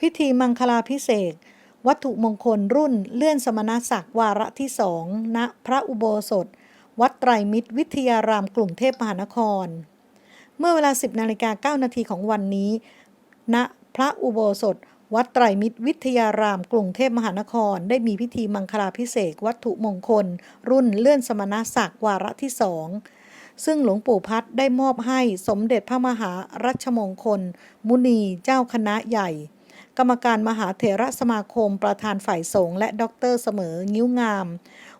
พิธีมังคลาพิเศษ วัตถุมงคลรุ่นเลื่อนสมณศักดิ์วาระที่สองณพระอุโบสถ วัดไตรมิตรวิทยารามกรุงเทพมหานคร เมื่อเวลา 10นาฬิกา9นาทีของวันนี้ ณพระอุโบสถ วัดไตรมิตรวิทยารามกรุงเทพมหานคร ได้มีพิธีมังคลาพิเศษ วัตถุมงคล รุ่นเลื่อนสมณศักดิ์วาระที่สองซึ่งหลวงปู่พัดได้มอบให้สมเด็จพระมหารัชมงคล มุนีเจ้าคณะใหญ่ กรรมการมหาเถระสมาคม ประธานฝ่ายสงฆ์และด็อกเตอร์เสมอนิ้วงาม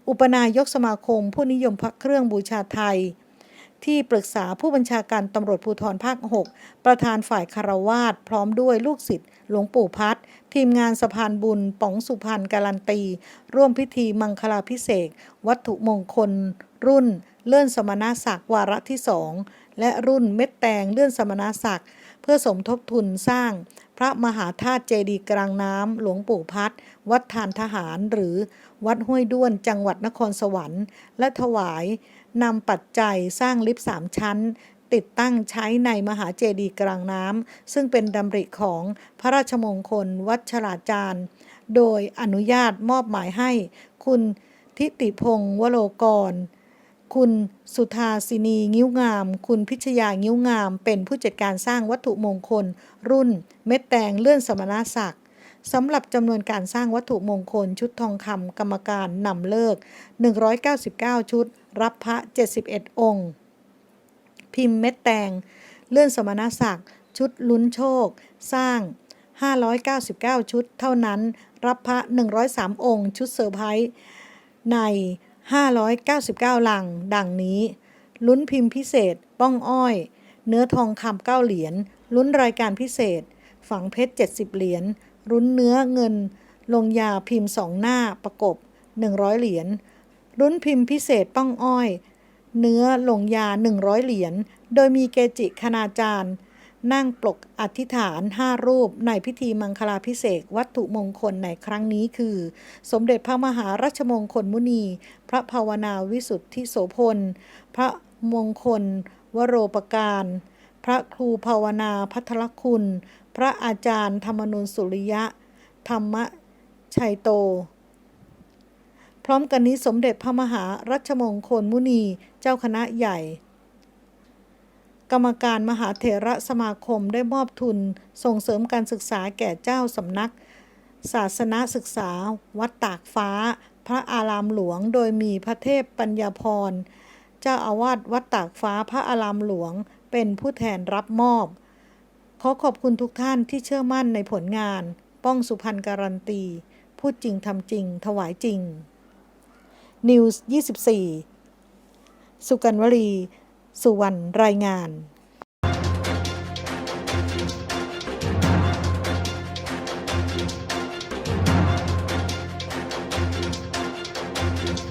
อุปนายกสมาคม ผู้นิยมพระเครื่องบูชาไทย ที่ปรึกษาผู้บัญชาการตำรวจภูธรภาค 6 ประธานฝ่ายคารวาสพร้อมด้วยลูกศิษย์หลวงปู่พัดทีมงานสะพานบุญป๋องสุพรรณการันตี ร่วมพิธีมังคลาพิเศษ วัตถุมงคล รุ่น เลื่อนสมณศักดิ์วาระที่สองและรุ่นเม็ดแตงเลื่อนสมณศักดิ์เพื่อสมทบทุนสร้าง พระมหาธาตุเจดีย์กลางน้ำหลวงปู่พัดวัดทานทหารหรือวัดห้วยด้วนจังหวัดนครสวรรค์ และถวายนำปัจจัยสร้างลิฟต์สามชั้นติดตั้งใช้ในมหาเจดีย์กลางน้ำซึ่งเป็นดำริของพระราชมงคลวัชราจารย์ โดยอนุญาตมอบหมายให้คุณทิติพงศ์วโรกร คุณสุธาสินีงิ้วงาม คุณพิชยางิ้วงาม เป็นผู้จัดการสร้างวัตถุมงคล รุ่น เม็ดแตงเลื่อนสมณศักดิ์สำหรับจำนวนการสร้างวัตถุมงคลชุดทองคำกรรมการนำเลิก 199 ชุด รับพระ 71 องค์ พิมพ์เม็ดแตง เลื่อนสมณศักดิ์ชุดลุ้นโชค สร้าง 599 ชุด เท่านั้น รับพระ 103 องค์ ชุดเซอร์ไพรส์ใน 599 ลัง ดังนี้ ลุ้นพิมพ์พิเศษ ป้องอ้อย เนื้อทองคำเก้าเหรียญ ลุ้นรายการพิเศษ ฝังเพชร 70 เหรียญ ลุ้นเนื้อเงิน ลงยาพิมพ์สองหน้าประกบ 100 เหรียญ ลุ้นพิมพ์พิเศษป้องอ้อย เนื้อลงยา 100 เหรียญ โดยมีเกจิคณาจารย์ นั่งปลกอธิษฐาน 5 รูปในพิธีมังคลาพิเศษวัตถุมงคลในครั้งนี้คือ สมเด็จพระมหารัชมงคลมุนี พระภาวนาวิสุทธิโสพล พระมงคล วโรปการ พระครูภาวนาพัทรคุณ พระอาจารย์ธรรมนุนสุริยะ ธรรมชัยโต พร้อมกันนี้สมเด็จพระมหารัชมงคลมุนี เจ้าคณะใหญ่ กรรมการมหาเถระสมาคมได้มอบทุนส่งเสริมการศึกษาแก่เจ้าสำนัก ศาสนศึกษา วัดตากฟ้า พระอารามหลวง โดยมีพระเทพปัญญาพร เจ้าอาวาสวัดตากฟ้าพระอารามหลวง เป็นผู้แทนรับมอบ ขอขอบคุณทุกท่านที่เชื่อมั่นในผลงาน ป้องสุพรรณการันตี พูดจริงทำจริง ถวายจริง News 24 สุกันวลี สุวรรณรายงาน